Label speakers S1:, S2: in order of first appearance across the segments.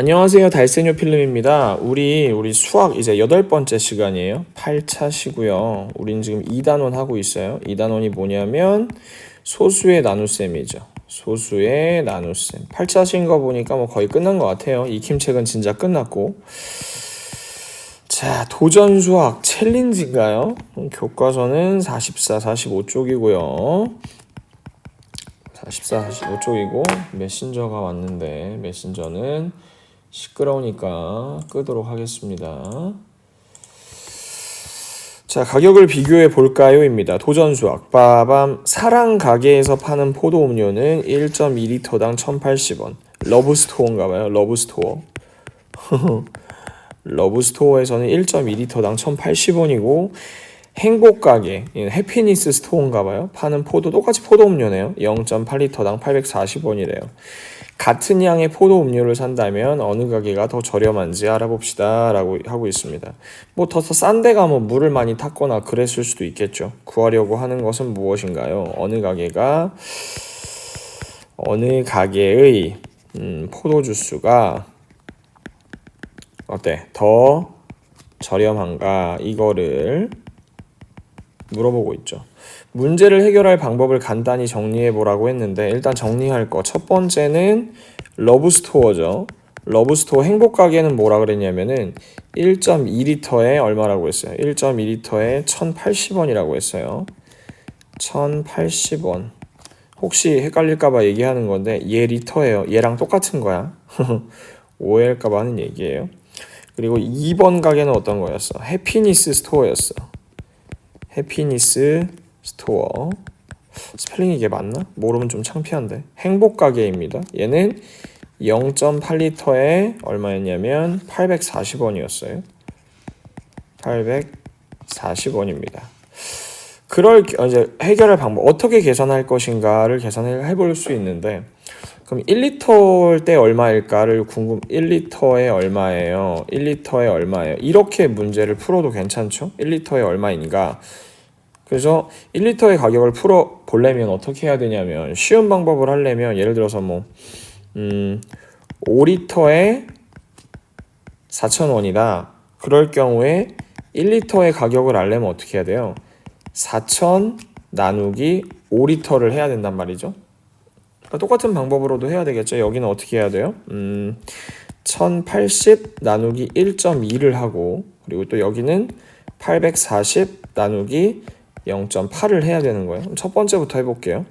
S1: 안녕하세요. 달세뇨 필름입니다. 우리 우리 수학 이제 여덟 번째 시간이에요. 8차시고요. 우린 지금 2단원 하고 있어요. 2단원이 뭐냐면 소수의 나눗셈이죠. 소수의 나눗셈. 8차신 거 보니까 뭐 거의 끝난 것 같아요. 익힘책은 진짜 끝났고. 자, 도전 수학 챌린지인가요? 교과서는 44, 45쪽이고요. 44, 45쪽이고 메신저가 왔는데 메신저는 시끄러우니까 끄도록 하겠습니다. 자, 가격을 비교해 볼까요?입니다. 도전 수학. 빠밤. 사랑 가게에서 파는 포도 음료는 1.2리터당 1,080원. 러브스토어인가 봐요. 러브스토어. 러브스토어에서는 1.2리터당 1,080원이고 행복 가게, 해피니스 스토어인가 봐요. 파는 포도 똑같이 포도 음료네요. 0.8리터당 840원이래요. 같은 양의 포도 음료를 산다면 어느 가게가 더 저렴한지 알아봅시다. 라고 하고 있습니다. 뭐 더 싼데 가면 물을 많이 탔거나 그랬을 수도 있겠죠. 구하려고 하는 것은 무엇인가요? 어느 가게가, 어느 가게의 음, 포도 주스가 어때? 더 저렴한가? 이거를 물어보고 있죠. 문제를 해결할 방법을 간단히 정리해 보라고 했는데 일단 정리할 거 첫 번째는 러브 스토어죠. 러브 스토어 행복 가게는 뭐라 그랬냐면은 1.2리터에 얼마라고 했어요? 1.2리터에 1,080원이라고 했어요. 1,080원. 혹시 헷갈릴까봐 얘기하는 건데 얘 리터예요. 얘랑 똑같은 거야. 오해할까봐 하는 얘기예요. 그리고 2번 가게는 어떤 거였어? 해피니스 스토어였어. 해피니스 스토어 스펠링 이게 맞나? 모르면 좀 창피한데 행복 가게입니다. 얘는 0.8리터에 얼마였냐면 840원이었어요. 840원입니다. 그럴 이제 해결할 방법 어떻게 계산할 것인가를 계산을 해볼 수 있는데 그럼 1리터일 때 얼마일까를 궁금 1리터에 얼마예요? 1리터에 얼마예요? 이렇게 문제를 풀어도 괜찮죠? 1리터에 얼마인가? 그래서 1리터의 가격을 풀어 보려면 어떻게 해야 되냐면 쉬운 방법을 하려면 예를 들어서 뭐 음, 5리터에 4,000원이다. 그럴 경우에 1리터의 가격을 알려면 어떻게 해야 돼요? 4,000 나누기 5리터를 해야 된단 말이죠. 그러니까 똑같은 방법으로도 해야 되겠죠. 여기는 어떻게 해야 돼요? 음, 1080 나누기 1.2를 하고 그리고 또 여기는 840 나누기 0.8을 해야 되는 거예요. 첫 번째부터 해볼게요.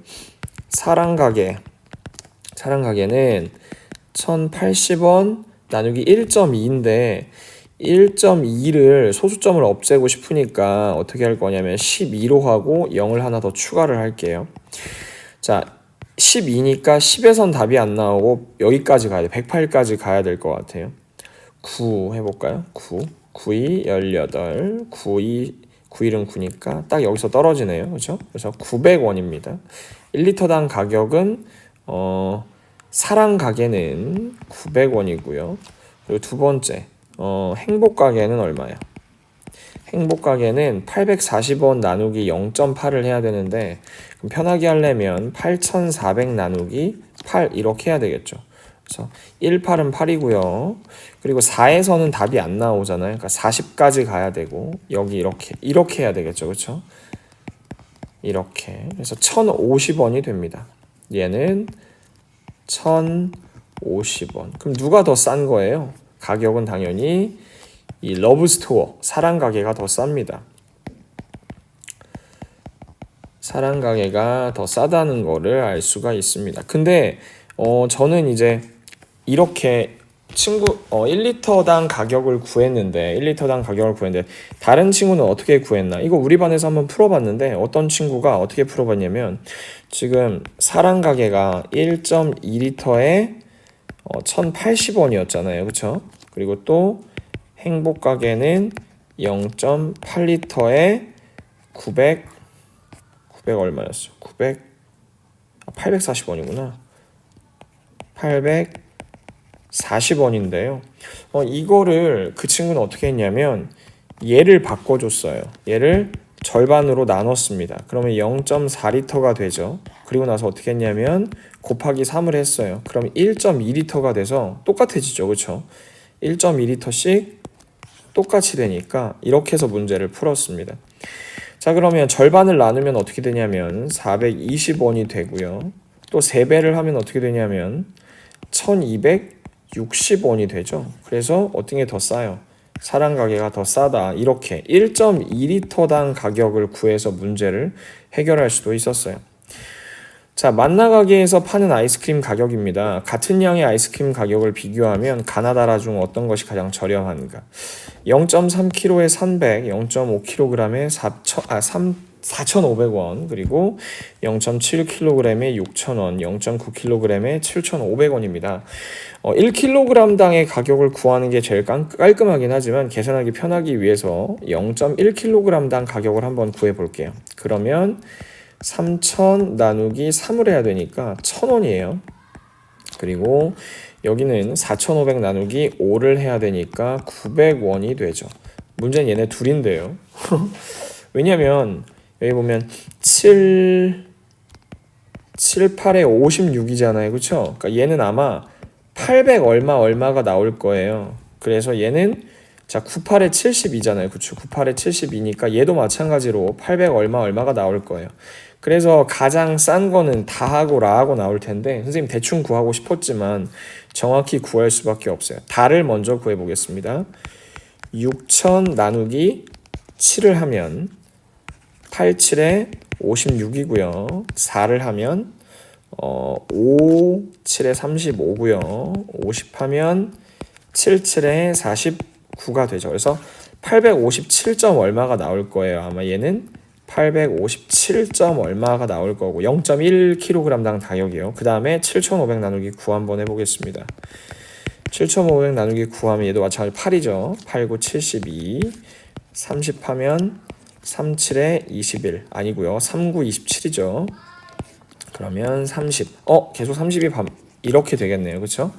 S1: 사랑 가게. 사랑 가게는 1080원 나누기 1.2인데 1.2를 소수점을 없애고 싶으니까 어떻게 할 거냐면 12로 하고 0을 하나 더 추가를 할게요. 자, 12니까 10에선 답이 안 나오고 여기까지 가야 돼. 108까지 가야 될 것 같아요. 9 해볼까요? 9. 9이 18, 9이 9일은 9니까 딱 여기서 떨어지네요. 그렇죠? 그래서 900원입니다. 1리터당 가격은 어 사랑 가게는 900원이고요. 그리고 두 번째 어 행복 가게는 얼마야? 행복 가게는 840원 나누기 0.8을 해야 되는데 그럼 편하게 하려면 8,400 나누기 8 이렇게 해야 되겠죠. 그래서 1, 8은 8이고요. 그리고 4에서는 답이 안 나오잖아요. 그러니까 40까지 가야 되고 여기 이렇게 이렇게 해야 되겠죠. 그렇죠? 이렇게. 그래서 1,050원이 됩니다. 얘는 1,050원. 그럼 누가 더 싼 거예요? 가격은 당연히 이 러브스토어 사랑 가게가 더 쌉니다. 사랑 가게가 더 싸다는 거를 알 수가 있습니다. 근데 어 저는 이제 이렇게 친구 어 1리터당 가격을 구했는데 1리터당 가격을 구했는데 다른 친구는 어떻게 구했나? 이거 우리 반에서 한번 풀어봤는데 어떤 친구가 어떻게 풀어봤냐면 지금 사랑 가게가 1.2리터에 어 1,080원이었잖아요, 그렇죠? 그리고 또 행복 가게는 0.8리터에 900 900 얼마였어? 900 840원이구나. 840원인데요. 어, 이거를 그 친구는 어떻게 했냐면 얘를 바꿔 줬어요. 얘를 절반으로 나눴습니다. 그러면 0.4리터가 되죠. 그리고 나서 어떻게 했냐면 곱하기 3을 했어요. 그럼 1.2리터가 돼서 똑같아지죠. 그렇죠? 1.2리터씩 똑같이 되니까 이렇게 해서 문제를 풀었습니다. 자, 그러면 절반을 나누면 어떻게 되냐면 420원이 되고요. 또 3배를 하면 어떻게 되냐면 1260원이 되죠. 그래서 어떤 게 더 싸요? 사랑 가게가 더 싸다. 이렇게 1.2리터당 가격을 구해서 문제를 해결할 수도 있었어요. 자, 만나 가게에서 파는 아이스크림 가격입니다. 같은 양의 아이스크림 가격을 비교하면 가나다라 중 어떤 것이 가장 저렴한가? 0.3kg에 300, 0.5kg에 4,000, 아, 3, 4,500원, 그리고 0.7kg에 6,000원, 0.9kg에 7,500원입니다. 어, 1kg당의 가격을 구하는 게 제일 깔- 깔끔하긴 하지만 계산하기 편하기 위해서 0.1kg당 가격을 한번 구해 볼게요. 그러면 3,000 나누기 3을 해야 되니까 1,000원이에요. 그리고 여기는 4,500 나누기 5를 해야 되니까 900원이 되죠. 문제는 얘네 둘인데요. 왜냐면 여기 보면 7 7, 8에 56이잖아요. 그쵸? 그러니까 얘는 아마 800 얼마 얼마가 나올 거예요. 그래서 얘는 자 98에 72잖아요. 그쵸? 98에 72니까 얘도 마찬가지로 800 얼마 얼마가 나올 거예요. 그래서 가장 싼 거는 다하고 라하고 나올 텐데 선생님 대충 구하고 싶었지만 정확히 구할 수밖에 없어요. 다를 먼저 구해 보겠습니다. 6,000 나누기 7을 하면 87에 56이고요. 4를 하면 어, 5, 7에 35고요. 50 하면 7, 7에 49가 되죠. 그래서 857점 얼마가 나올 거예요. 아마 얘는 857점 얼마가 나올 거고 0.1kg당 가격이에요. 그 다음에 7,500 나누기 9 한번 해보겠습니다. 7,500 나누기 9 하면 얘도 마찬가지 8이죠. 8, 9, 72. 30 하면 37에 21 아니고요. 39, 27이죠. 그러면 30. 어, 계속 30이 밤 이렇게 되겠네요. 그렇죠?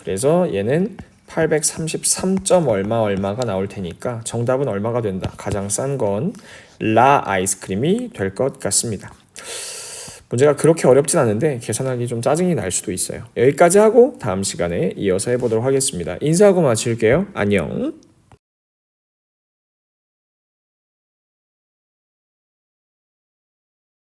S1: 그래서 얘는 833점 얼마 얼마가 나올 테니까 정답은 얼마가 된다. 가장 싼 건 라 아이스크림이 될 것 같습니다. 문제가 그렇게 어렵진 않은데 계산하기 좀 짜증이 날 수도 있어요. 여기까지 하고 다음 시간에 이어서 해보도록 하겠습니다. 인사하고 마칠게요. 안녕.